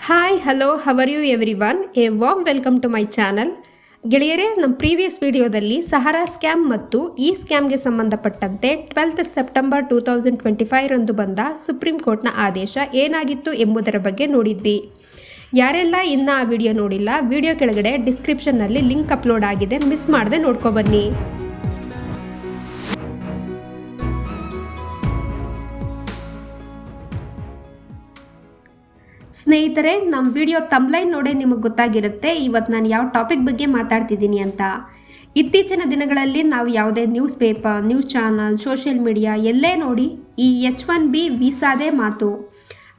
Hi hello how are you everyone a warm welcome to my channel ಗೆಳೆಯರೇ ನಮ್ಮ previous ವಿಡಿಯೋದಲ್ಲಿ Sahara scam ಮತ್ತು ಈ ಸ್ಕ್ಯಾಮ್ಗೆ ಸಂಬಂಧಪಟ್ಟಂತೆ twelfth September two thousand twenty five ರಂದು ಬಂದ ಸುಪ್ರೀಂ ಕೋರ್ಟ್ನ ಆದೇಶ ಏನಾಗಿತ್ತು ಎಂಬುದರ ಬಗ್ಗೆ ನೋಡಿದ್ವಿ. ಯಾರೆಲ್ಲ ಇನ್ನು ಆ ವಿಡಿಯೋ ನೋಡಿಲ್ಲ ವಿಡಿಯೋ ಕೆಳಗಡೆ ಡಿಸ್ಕ್ರಿಪ್ಷನ್ನಲ್ಲಿ ಲಿಂಕ್ ಅಪ್ಲೋಡ್ ಆಗಿದೆ ಮಿಸ್ ಮಾಡದೆ ನೋಡ್ಕೊಬನ್ನಿ ಸ್ನೇಹಿತರೆ ನಮ್ಮ ವಿಡಿಯೋ ತಂಬ್ಲೈನ್ ನೋಡೇ ನಿಮಗೆ ಗೊತ್ತಾಗಿರುತ್ತೆ. ಇವತ್ತು ನಾನು ಯಾವ ಟಾಪಿಕ್ ಬಗ್ಗೆ ಮಾತಾಡ್ತಿದ್ದೀನಿ ಅಂತ. ಇತ್ತೀಚಿನ ದಿನಗಳಲ್ಲಿ ನಾವು ಯಾವುದೇ news paper, news channel, social media ಎಲ್ಲೇ ನೋಡಿ ಈ ಎಚ್ ಒನ್ ಬಿ ವೀಸಾದೇ ಮಾತು.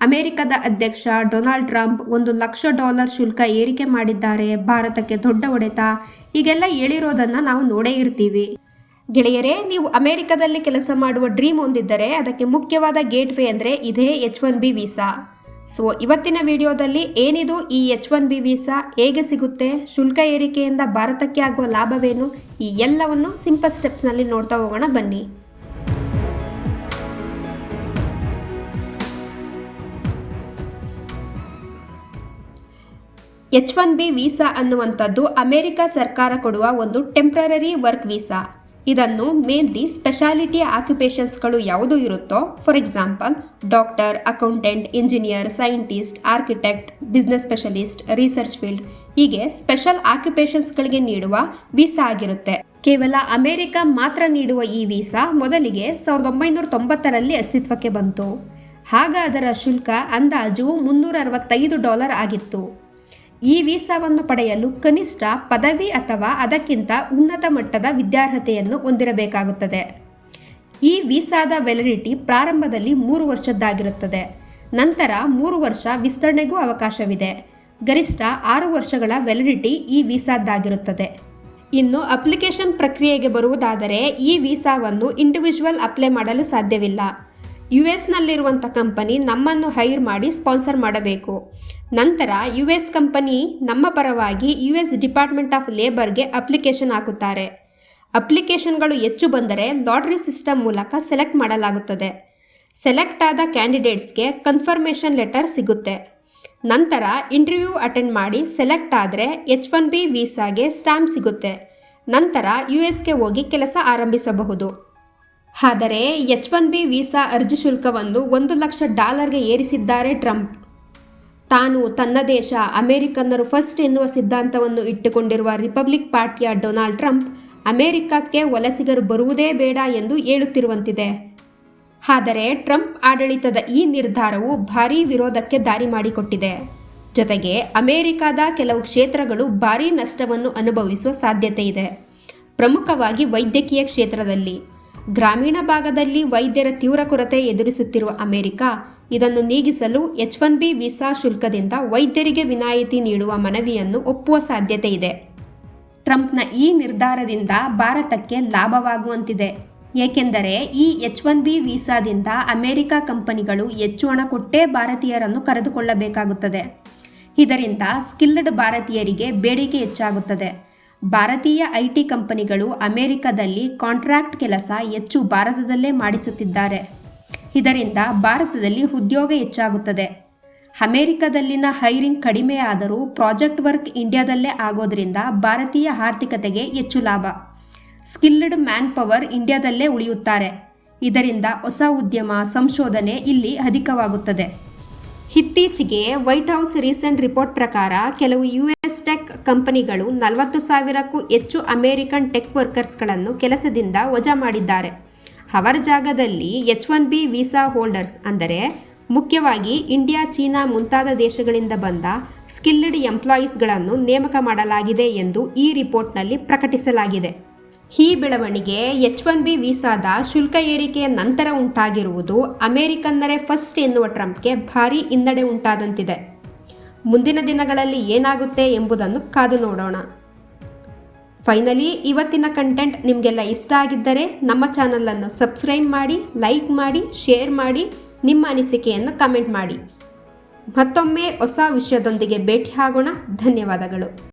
ಅಮೆರಿಕದ ಅಧ್ಯಕ್ಷ ಡೊನಾಲ್ಡ್ ಟ್ರಂಪ್ ಒಂದು ಲಕ್ಷ ಡಾಲರ್ ಶುಲ್ಕ ಏರಿಕೆ ಮಾಡಿದ್ದಾರೆ. ಭಾರತಕ್ಕೆ ದೊಡ್ಡ ಹೊಡೆತ. ಹೀಗೆಲ್ಲ ಹೇಳಿರೋದನ್ನು ನಾವು ನೋಡೇ ಇರ್ತೀವಿ. ಗೆಳೆಯರೇ, ನೀವು ಅಮೆರಿಕದಲ್ಲಿ ಕೆಲಸ ಮಾಡುವ ಡ್ರೀಮ್ ಹೊಂದಿದ್ದರೆ ಅದಕ್ಕೆ ಮುಖ್ಯವಾದ ಗೇಟ್ವೇ ಅಂದರೆ ಇದೇ H one B visa. So ಇವತ್ತಿನ ವಿಡಿಯೋದಲ್ಲಿ ಏನಿದು ಈ ಎಚ್ ಒನ್ ಬಿ ವೀಸಾ ಹೇಗೆ ಸಿಗುತ್ತೆ, ಶುಲ್ಕ ಏರಿಕೆಯಿಂದ ಭಾರತಕ್ಕೆ ಆಗುವ ಲಾಭವೇನು, ಈ ಎಲ್ಲವನ್ನು ಸಿಂಪಲ್ ಸ್ಟೆಪ್ಸ್ನಲ್ಲಿ ನೋಡ್ತಾ ಹೋಗೋಣ, ಬನ್ನಿ. ಎಚ್ ಒನ್ ಬಿ ವೀಸಾ ಅನ್ನುವಂಥದ್ದು ಅಮೆರಿಕ ಸರ್ಕಾರ ಕೊಡುವ ಒಂದು ಟೆಂಪ್ರರರಿ ವರ್ಕ್ ವೀಸಾ ಇದನ್ನು ಮೇನ್ಲಿ ಸ್ಪೆಷಾಲಿಟಿ ಆಕ್ಯುಪೇಷನ್ಸ್ಗಳು ಯಾವುದು ಇರುತ್ತೋ for example doctor accountant engineer scientist architect business specialist research field ಹೀಗೆ ಸ್ಪೆಷಲ್ ಆಕ್ಯುಪೇಷನ್ಸ್ಗಳಿಗೆ ನೀಡುವ ವೀಸಾ ಆಗಿರುತ್ತೆ. ಕೇವಲ ಅಮೆರಿಕ ಮಾತ್ರ ನೀಡುವ ಈ ವೀಸಾ ಮೊದಲಿಗೆ ಸಾವಿರದ ಒಂಬೈನೂರ ತೊಂಬತ್ತರಲ್ಲಿ ಅಸ್ತಿತ್ವಕ್ಕೆ ಬಂತು. ಆಗ ಅದರ ಶುಲ್ಕ ಅಂದಾಜು ಮುನ್ನೂರ ಅರವತ್ತೈದು ಡಾಲರ್ ಆಗಿತ್ತು. ಈ ವೀಸಾವನ್ನು ಪಡೆಯಲು ಕನಿಷ್ಠ ಪದವಿ ಅಥವಾ ಅದಕ್ಕಿಂತ ಉನ್ನತ ಮಟ್ಟದ ವಿದ್ಯಾರ್ಹತೆಯನ್ನು ಹೊಂದಿರಬೇಕಾಗುತ್ತದೆ. ಈ ವೀಸಾದ ವ್ಯಾಲಿಡಿಟಿ ಪ್ರಾರಂಭದಲ್ಲಿ ಮೂರು ವರ್ಷದ್ದಾಗಿರುತ್ತದೆ. ನಂತರ ಮೂರು ವರ್ಷ ವಿಸ್ತರಣೆಗೂ ಅವಕಾಶವಿದೆ. ಗರಿಷ್ಠ ಆರು ವರ್ಷಗಳ ವ್ಯಾಲಿಡಿಟಿ ಈ ವೀಸಾದ್ದಾಗಿರುತ್ತದೆ. ಇನ್ನು ಅಪ್ಲಿಕೇಶನ್ ಪ್ರಕ್ರಿಯೆಗೆ ಬರುವುದಾದರೆ ಈ ವೀಸಾವನ್ನು ಇಂಡಿವಿಜುವಲ್ ಅಪ್ಲೈ ಮಾಡಲು ಸಾಧ್ಯವಿಲ್ಲ. ಯು ಎಸ್ನಲ್ಲಿರುವಂಥ ಕಂಪನಿ ನಮ್ಮನ್ನು ಹೈರ್ ಮಾಡಿ ಸ್ಪಾನ್ಸರ್ ಮಾಡಬೇಕು. ನಂತರ ಯು ಎಸ್ ಕಂಪನಿ ನಮ್ಮ ಪರವಾಗಿ ಯು ಎಸ್ ಡಿಪಾರ್ಟ್ಮೆಂಟ್ ಆಫ್ ಲೇಬರ್ಗೆ ಅಪ್ಲಿಕೇಶನ್ ಹಾಕುತ್ತಾರೆ. ಅಪ್ಲಿಕೇಶನ್ಗಳು ಹೆಚ್ಚು ಬಂದರೆ ಲಾಟ್ರಿ ಸಿಸ್ಟಮ್ ಮೂಲಕ ಸೆಲೆಕ್ಟ್ ಮಾಡಲಾಗುತ್ತದೆ. ಸೆಲೆಕ್ಟ್ ಆದ ಕ್ಯಾಂಡಿಡೇಟ್ಸ್ಗೆ ಕನ್ಫರ್ಮೇಷನ್ ಲೆಟರ್ ಸಿಗುತ್ತೆ. ನಂತರ ಇಂಟರ್ವ್ಯೂ ಅಟೆಂಡ್ ಮಾಡಿ ಸೆಲೆಕ್ಟ್ ಆದರೆ ಎಚ್ ಒನ್ ಬಿ ವೀಸಾಗೆ ಸ್ಟ್ಯಾಂಪ್ ಸಿಗುತ್ತೆ. ನಂತರ ಯು ಎಸ್ಗೆ ಹೋಗಿ ಕೆಲಸ ಆರಂಭಿಸಬಹುದು. ಆದರೆ ಎಚ್ ಒನ್ ಬಿ ವೀಸಾ ಅರ್ಜಿ ಶುಲ್ಕವನ್ನು ಒಂದು ಲಕ್ಷ ಡಾಲರ್ಗೆ ಏರಿಸಿದ್ದಾರೆ ಟ್ರಂಪ್. ತಾನು ತನ್ನ ದೇಶ ಅಮೆರಿಕನ್ನರು ಫಸ್ಟ್ ಎನ್ನುವ ಸಿದ್ಧಾಂತವನ್ನು ಇಟ್ಟುಕೊಂಡಿರುವ ರಿಪಬ್ಲಿಕ್ ಪಾರ್ಟಿಯ ಡೊನಾಲ್ಡ್ ಟ್ರಂಪ್ ಅಮೆರಿಕಕ್ಕೆ ವಲಸಿಗರು ಬರುವುದೇ ಬೇಡ ಎಂದು ಹೇಳುತ್ತಿರುವಂತಿದೆ. ಆದರೆ ಟ್ರಂಪ್ ಆಡಳಿತದ ಈ ನಿರ್ಧಾರವು ಭಾರೀ ವಿರೋಧಕ್ಕೆ ದಾರಿ ಮಾಡಿಕೊಟ್ಟಿದೆ. ಜೊತೆಗೆ ಅಮೆರಿಕದ ಕೆಲವು ಕ್ಷೇತ್ರಗಳು ಭಾರೀ ನಷ್ಟವನ್ನು ಅನುಭವಿಸುವ ಸಾಧ್ಯತೆ ಇದೆ. ಪ್ರಮುಖವಾಗಿ ವೈದ್ಯಕೀಯ ಕ್ಷೇತ್ರದಲ್ಲಿ. ಗ್ರಾಮೀಣ ಭಾಗದಲ್ಲಿ ವೈದ್ಯರ ತೀವ್ರ ಕೊರತೆ ಎದುರಿಸುತ್ತಿರುವ ಅಮೆರಿಕ, ಇದನ್ನು ನೀಗಿಸಲು ಎಚ್ ಒನ್ ಬಿ ವೀಸಾ ಶುಲ್ಕದಿಂದ ವೈದ್ಯರಿಗೆ ವಿನಾಯಿತಿ ನೀಡುವ ಮನವಿಯನ್ನು ಒಪ್ಪುವ ಸಾಧ್ಯತೆ ಇದೆ. ಟ್ರಂಪ್ನ ಈ ನಿರ್ಧಾರದಿಂದ ಭಾರತಕ್ಕೆ ಲಾಭವಾಗುವಂತಿದೆ. ಏಕೆಂದರೆ ಈ ಎಚ್ ಒನ್ ಬಿ ವೀಸಾದಿಂದ ಅಮೆರಿಕ ಕಂಪನಿಗಳು ಹೆಚ್ಚು ಹಣ ಕೊಟ್ಟೇ ಭಾರತೀಯರನ್ನು ಕರೆದುಕೊಳ್ಳಬೇಕಾಗುತ್ತದೆ. ಇದರಿಂದ ಸ್ಕಿಲ್ಡ್ ಭಾರತೀಯರಿಗೆ ಬೇಡಿಕೆ ಹೆಚ್ಚಾಗುತ್ತದೆ. ಭಾರತೀಯ ಐಟಿ ಕಂಪನಿಗಳು ಅಮೆರಿಕದಲ್ಲಿ ಕಾಂಟ್ರಾಕ್ಟ್ ಕೆಲಸ ಹೆಚ್ಚು ಭಾರತದಲ್ಲೇ ಮಾಡಿಸುತ್ತಿದ್ದಾರೆ. ಇದರಿಂದ ಭಾರತದಲ್ಲಿ ಉದ್ಯೋಗ ಹೆಚ್ಚಾಗುತ್ತದೆ. ಅಮೆರಿಕದಲ್ಲಿನ ಹೈರಿಂಗ್ ಕಡಿಮೆ ಆದರೂ ಪ್ರಾಜೆಕ್ಟ್ ವರ್ಕ್ ಇಂಡಿಯಾದಲ್ಲೇ ಆಗೋದ್ರಿಂದ ಭಾರತೀಯ ಆರ್ಥಿಕತೆಗೆ ಹೆಚ್ಚು ಲಾಭ. ಸ್ಕಿಲ್ಡ್ ಮ್ಯಾನ್ ಪವರ್ ಇಂಡಿಯಾದಲ್ಲೇ ಉಳಿಯುತ್ತಾರೆ. ಇದರಿಂದ ಹೊಸ ಉದ್ಯಮ, ಸಂಶೋಧನೆ ಇಲ್ಲಿ ಅಧಿಕವಾಗುತ್ತದೆ. ಇತ್ತೀಚೆಗೆ ವೈಟ್ ಹೌಸ್ ರೀಸೆಂಟ್ ರಿಪೋರ್ಟ್ ಪ್ರಕಾರ ಕೆಲವು ಯು ಎಸ್ ಟೆಕ್ ಕಂಪನಿಗಳು ನಲವತ್ತು ಸಾವಿರಕ್ಕೂ ಹೆಚ್ಚು ಅಮೆರಿಕನ್ ಟೆಕ್ ವರ್ಕರ್ಸ್ಗಳನ್ನು ಕೆಲಸದಿಂದ ವಜಾ ಮಾಡಿದ್ದಾರೆ. ಅವರ ಜಾಗದಲ್ಲಿ H one B visa holders ಅಂದರೆ ಮುಖ್ಯವಾಗಿ ಇಂಡಿಯಾ, ಚೀನಾ ಮುಂತಾದ ದೇಶಗಳಿಂದ ಬಂದ ಸ್ಕಿಲ್ಡ್ ಎಂಪ್ಲಾಯೀಸ್ಗಳನ್ನು ನೇಮಕ ಮಾಡಲಾಗಿದೆ ಎಂದು ಈ ರಿಪೋರ್ಟ್ನಲ್ಲಿ ಪ್ರಕಟಿಸಲಾಗಿದೆ. ಈ ಬೆಳವಣಿಗೆ ಎಚ್ ಒನ್ ಬಿ ವೀಸಾದ ಶುಲ್ಕ ಏರಿಕೆಯ ನಂತರ ಉಂಟಾಗಿರುವುದು ಅಮೆರಿಕನ್ನರೇ ಫಸ್ಟ್ ಎನ್ನುವ ಟ್ರಂಪ್ಗೆ ಭಾರೀ ಹಿನ್ನಡೆ ಉಂಟಾದಂತಿದೆ. ಮುಂದಿನ ದಿನಗಳಲ್ಲಿ ಏನಾಗುತ್ತೆ ಎಂಬುದನ್ನು ಕಾದು ನೋಡೋಣ. ಫೈನಲಿ, ಇವತ್ತಿನ ಕಂಟೆಂಟ್ ನಿಮಗೆಲ್ಲ ಇಷ್ಟ ಆಗಿದ್ದರೆ ನಮ್ಮ ಚಾನಲನ್ನು ಸಬ್ಸ್ಕ್ರೈಬ್ ಮಾಡಿ, ಲೈಕ್ ಮಾಡಿ, ಶೇರ್ ಮಾಡಿ, ನಿಮ್ಮ ಅನಿಸಿಕೆಯನ್ನು ಕಮೆಂಟ್ ಮಾಡಿ. ಮತ್ತೊಮ್ಮೆ ಹೊಸ ವಿಷಯದೊಂದಿಗೆ ಭೇಟಿ ಆಗೋಣ. ಧನ್ಯವಾದಗಳು.